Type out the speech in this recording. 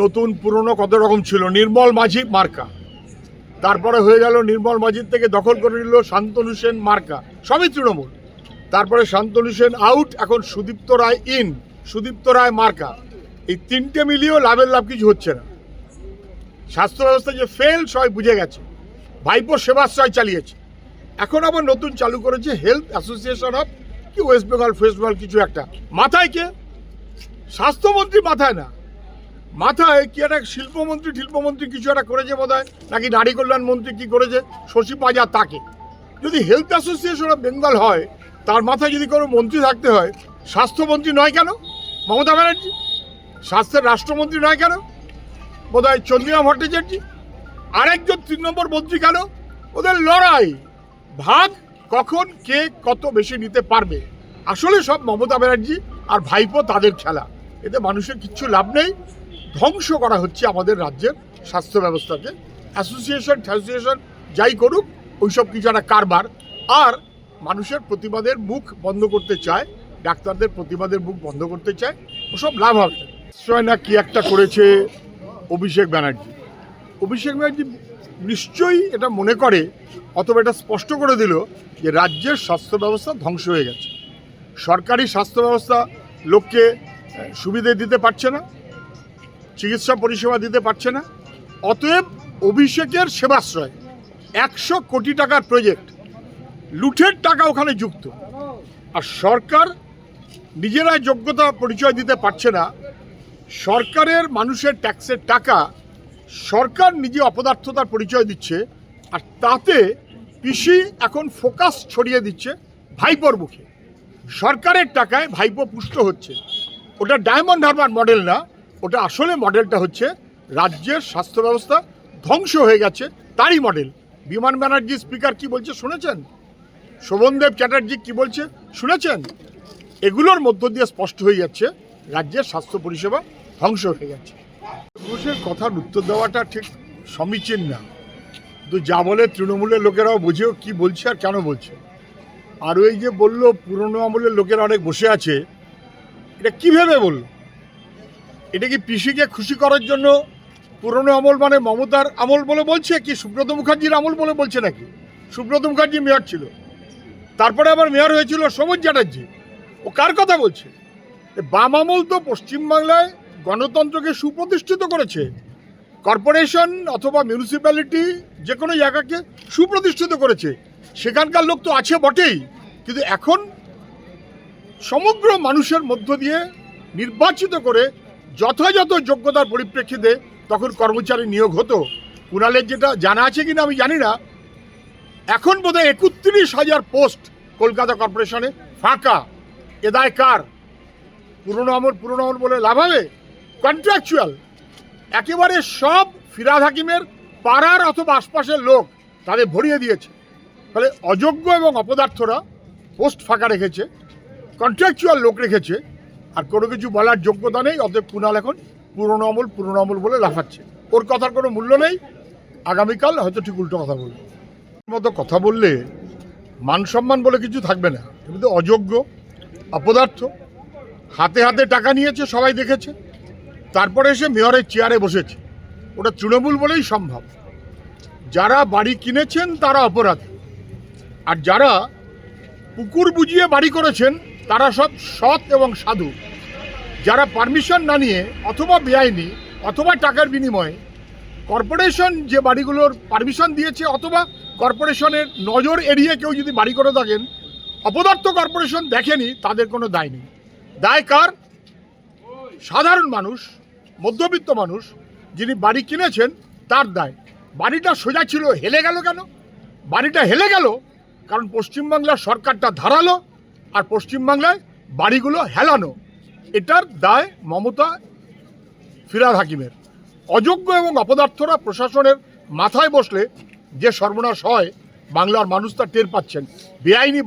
নতুন, পুরনো কত রকম ছিল? নির্মল মাঝি মার্কা। তারপরে হয়ে গেল নির্মল মাঝির থেকে দখল করে নিল শান্তনু সেন মার্কা। সবই তৃণমূল। তারপরে শান্তনু সেন আউট এখন সুদীপ্ত রায় ইন সুদীপ্ত রায় মার্কা। এই তিনটে মিলিয়েও লাভের লাভ কিছু হচ্ছে না। স্বাস্থ্য ব্যবস্থা যে ফেল সবাই বুঝে গেছে। ভাইপো সেবাশ্রয় চালিয়েছে। এখন আবার নতুন চালু করেছে হেলথ অ্যাসোসিয়েশন অফ কি ওয়েস্ট বেঙ্গল ফেস্ট কিছু একটা। মাথায় কে? স্বাস্থ্যমন্ত্রী মাথায় না। মাথায় কি একটা শিল্পমন্ত্রী শিল্পমন্ত্রী কিছু একটা করেছে বোধ হয় নাকি নারী কল্যাণ মন্ত্রী কি করেছে? শশী পাজা তাকে। যদি হেলথ অ্যাসোসিয়েশন অফ বেঙ্গল হয়, তার মাথায় যদি কোনো মন্ত্রী থাকতে হয়, স্বাস্থ্যমন্ত্রী নয় কেন? মমতা ব্যানার্জি? স্বাস্থ্যের রাষ্ট্রমন্ত্রী নয় কেন? বোধ হয় চন্দ্রিমা ভট্টাচার্য? আরেকজন তিন নম্বর মন্ত্রী কেন? ওদের লড়াই। ভাগ কখন কে কত বেশি নিতে পারবে? আসলে সব মমতা ব্যানার্জি আর ভাইপো তাদের খেলা। এতে মানুষের কিচ্ছু লাভ নেই। ধ্বংস করা হচ্ছে আমাদের রাজ্যের স্বাস্থ্য ব্যবস্থাকে। অ্যাসোসিয়েশন অ্যাসোসিয়েশন যাই করুক, ওইসব কিছু একটা কারবার। আর মানুষের প্রতিবাদের মুখ বন্ধ করতে চায়, ডাক্তারদের প্রতিবাদের মুখ বন্ধ করতে চায়, ওসব লাভ হবে। নিশ্চয় না কি একটা করেছে অভিষেক ব্যানার্জি? অভিষেক ব্যানার্জি নিশ্চয়ই এটা মনে করে, অথবা এটা স্পষ্ট করে দিল যে রাজ্যের স্বাস্থ্য ব্যবস্থা ধ্বংস হয়ে গেছে। সরকারি স্বাস্থ্য ব্যবস্থা লোককে সুবিধে দিতে পারছে না চিকিৎসা পরিষেবা দিতে পারছে না। অতএব অভিষেকের সেবাশ্রয়, একশো কোটি টাকার প্রজেক্ট লুঠের টাকা ওখানে যুক্ত। আর সরকার নিজেরাই যোগ্যতা পরিচয় দিতে পারছে না। সরকারের মানুষের ট্যাক্সের টাকা সরকার নিজে অপদার্থতার পরিচয় দিচ্ছে, আর তাতে পিসি এখন ফোকাস ছড়িয়ে দিচ্ছে ভাইপোর মুখে। সরকারের টাকায় ভাইপো পুষ্ট হচ্ছে। ওটা ডায়মন্ড হারবার মডেল না। ওটা আসলে মডেলটা হচ্ছে রাজ্যের স্বাস্থ্য ব্যবস্থা ধ্বংস হয়ে গেছে, তারই মডেল। বিমান ব্যানার্জি স্পিকার কি বলছে শুনেছেন? শোভনদেব চ্যাটার্জি কি বলছে শুনেছেন? এগুলোর মধ্য দিয়ে স্পষ্ট হয়ে যাচ্ছে, রাজ্যের স্বাস্থ্য পরিষেবা ধ্বংস হয়ে গেছে। ঘোষের কথার উত্তর দেওয়াটা ঠিক সমীচীন না। কিন্তু যা বলে তৃণমূলের লোকেরাও বুঝেও কি বলছে আর কেন বলছে। আর ওই যে বলল পুরনো আমলের লোকেরা অনেক বসে আছে, এটা কি ভেবে বলল? এটা কি পিসিকে খুশি করার জন্য পুরনো আমল মানে মমতার আমল বলে বলছে কি সুব্রত মুখার্জির আমল বলে বলছে নাকি? সুব্রত মুখার্জি মেয়র ছিল। তারপরে আবার মেয়র হয়েছিল সবুজ চ্যাটার্জি। ও কার কথা বলছে? বাম আমল তো পশ্চিমবাংলায় গণতন্ত্রকে সুপ্রতিষ্ঠিত করেছে। কর্পোরেশন অথবা মিউনিসিপ্যালিটি যে কোনো জায়গাকে সুপ্রতিষ্ঠিত করেছে। সেখানকার লোক তো আছে বটেই। কিন্তু এখন সমগ্র মানুষের মধ্য দিয়ে নির্বাচিত করে যথাযথ যোগ্যতার পরিপ্রেক্ষিতে তখন কর্মচারী নিয়োগ হতো। কুণালের যেটা জানা আছে কিনা আমি জানি না। এখন বোধহয় একত্রিশ হাজার পোস্ট কলকাতা কর্পোরেশনে ফাঁকা। এদায় কার? পুরনো আমল পুরনো আমল বলে লাভ হবে? কন্ট্রাকচুয়াল। একেবারে সব ফিরাদ হাকিমের পাড়ার অথবা আশপাশের লোক তাদের ভরিয়ে দিয়েছে। ফলে অযোগ্য এবং অপদার্থরা পোস্ট ফাঁকা রেখেছে, কন্ট্রাকচুয়াল লোক রেখেছে আর কোনো কিছু বলার যোগ্যতা নেই, অতএব কুণাল এখন পুরনো আমল পুরনো আমল বলে লাফাচ্ছে। ওর কথার কোনো মূল্য নেই, আগামীকাল হয়তো ঠিক উল্টো কথা বলবে। মতো কথা বললে মান সম্মান বলে কিছু থাকবে না। তো অযোগ্য, অপদার্থ। হাতে হাতে টাকা নিয়েছে, সবাই দেখেছে। তারপরে এসে মেয়রের চেয়ারে বসেছে। ওটা তৃণমূল বলেই সম্ভব। যারা বাড়ি কিনেছেন, তারা অপরাধী। আর যারা পুকুর বুঝিয়ে বাড়ি করেছেন তারা সব সৎ এবং সাধু। যারা পারমিশন না নিয়ে অথবা বেআইনি অথবা টাকার বিনিময়ে কর্পোরেশন যে বাড়িগুলোর পারমিশন দিয়েছে অথবা কর্পোরেশনের নজর এড়িয়ে কেউ যদি বাড়ি করে থাকেন, অপদার্থ কর্পোরেশন দেখেনি, তাদের কোনো দায় নেই। দায় কার? সাধারণ মানুষ, মধ্যবিত্ত মানুষ, যিনি বাড়ি কিনেছেন, তার দায়। বাড়িটা সোজা ছিল, হেলে গেল কেন? বাড়িটা হেলে গেল কারণ পশ্চিমবাংলার সরকারটা ধারালো আর পশ্চিমবাংলায় বাড়িগুলো হেলানো। এটার দায় মমতা ফিরাদ হাকিমের। অযোগ্য এবং অপদার্থরা প্রশাসনের মাথায় বসলে যে সর্বনাশ হয়, বাংলার মানুষ তা টের পাচ্ছেন। বেআইনি